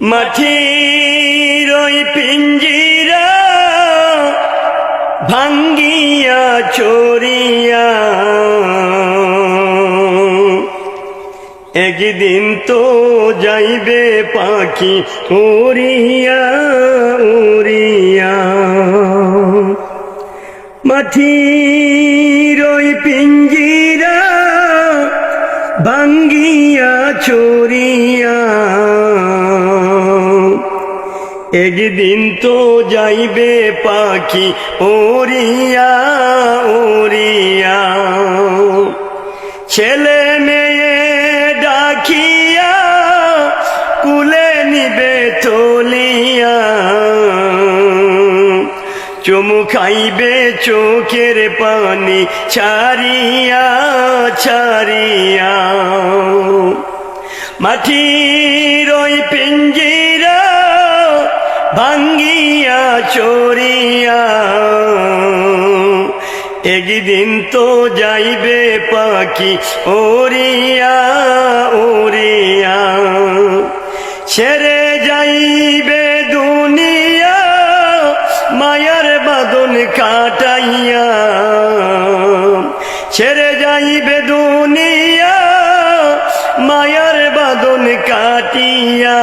মাটির ওই পিঞ্জিরা ভাঙ্গিয়া চোরিয়া একদিন তো যাইবে পাখি উড়িয়া উড়িয়া। মাটির ওই পিঞ্জিরা ভাঙ্গিয়া চোরিয়া একদিন তো যাইবে পাখি, ওরিয়া ওরিয়া। ছেলে মেয়ে ডাকিয়া, কুলে নিবে তলিয়া। চুমু খাইবে চোখের পানি, ছাড়িয়া ছাড়িয়া। মাটির ওই পিঞ্জিরা ভাঙ্গিয়া চোরিয়া একদিন তো যাইবে পাখি, ওরিয়া ওরিয়া। ছেড়ে যাইবে দুনিয়া, মায়ার বাদন কাটাইয়া। ছেড়ে যাইবে দুনিয়া, মায়ার বাদন কাটিয়া।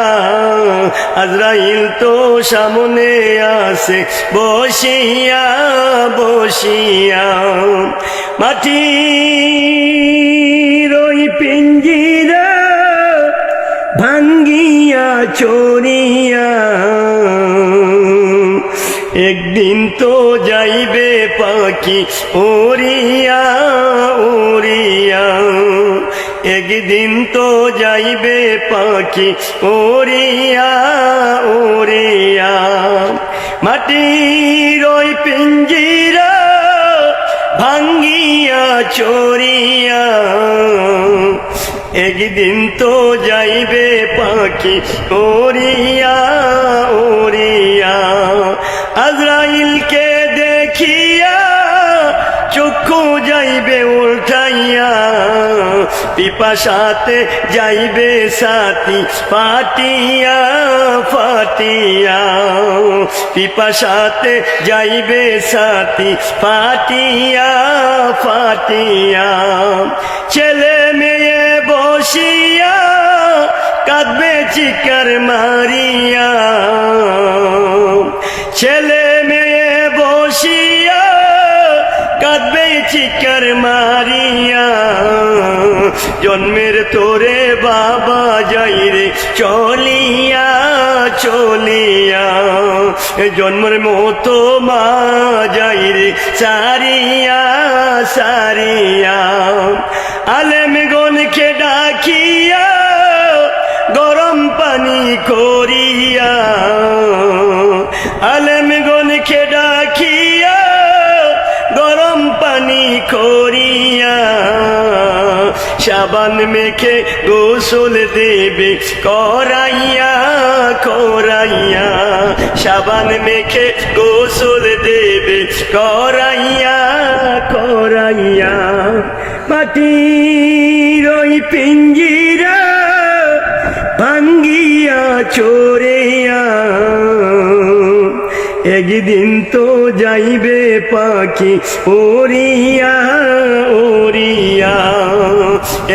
আজরাইল তো সামনে আসে বসিয়া বসিয়া। মাটি রই পিঞ্জিরা ভাঙ্গিয়া চোরিয়া একদিন তো যাইবে পাখি ওরিয়া ওরিয়া একদিন তো যাইবে পাখি, ওরিয়া ওরিয়া। মাটির ওই পিঞ্জিরা ভাঙ্গিয়া চোরিয়া একদিন তো যাইবে পাখি, ওরিয়া ওরিয়া। আজরাইলকে দেখিয়া চক্ষু যাইবে উল্টাইয়া। পিপাসাতে যাইবে সাথী, ফাটিয়া ফাটিয়া। পিপাসাতে যাইবে সাথী, ফাটিয়া ফাটিয়া। ছেলে মেয়ে বসিয়া কাঁদবে, চিকার মারিয়া। ছেলে মেয়ে চিকার মারিয়া, জন্মের তোরে বাবা যাই রে, চলিয়া চলিয়া, জন্মের মতো মা যাই রে, সারিয়া সারিয়া। আলেম গনকে করিয়া সাবান মেখে গোসল দেবে, করাইয়া করাইয়া। সাবান মেখে গোসল দেবে, করাইয়া করাইয়া। মাটির ওই পিঞ্জিরা ভাঙ্গিয়া চোরেয়া একদিন তো যাইবে পাখি ওরিয়া ওরিয়া।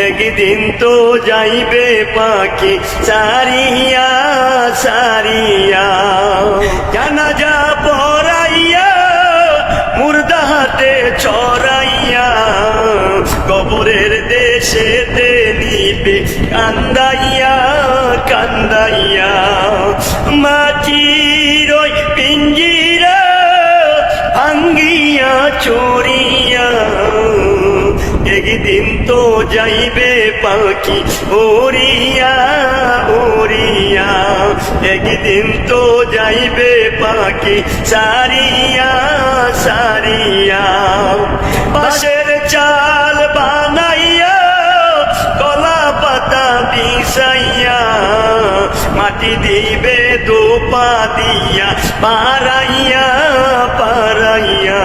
একদিন তো যাইবে পাখি সারিয়া কবরের দেশে নিবে, কান্দাইয়া কান্দাইয়া। মাটির ওই পিঞ্জিরা ভাঙ্গিয়া চোরিয়া একদিন তো যাইবে পাখি ওরিয়া ওরিয়া একদিন তো যাইবে পাখি, সারিয়া সারিয়া। বাসের চাল মাটি দিবে দোপা দিয়া পারাইয়া পারাইয়া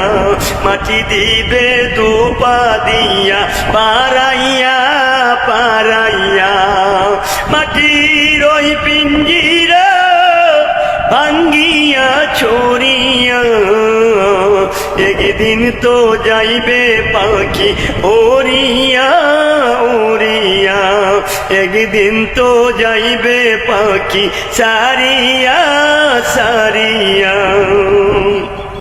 মাটি দিবে দোপা দিয়া পারাইয়া পারাইয়া মাটির ওই পিঞ্জিরা ছড়িয়া। একদিন তো যাইবে পাখি ওরিয়া একদিন তো যাইবে পাখি সারিয়া সারিয়া।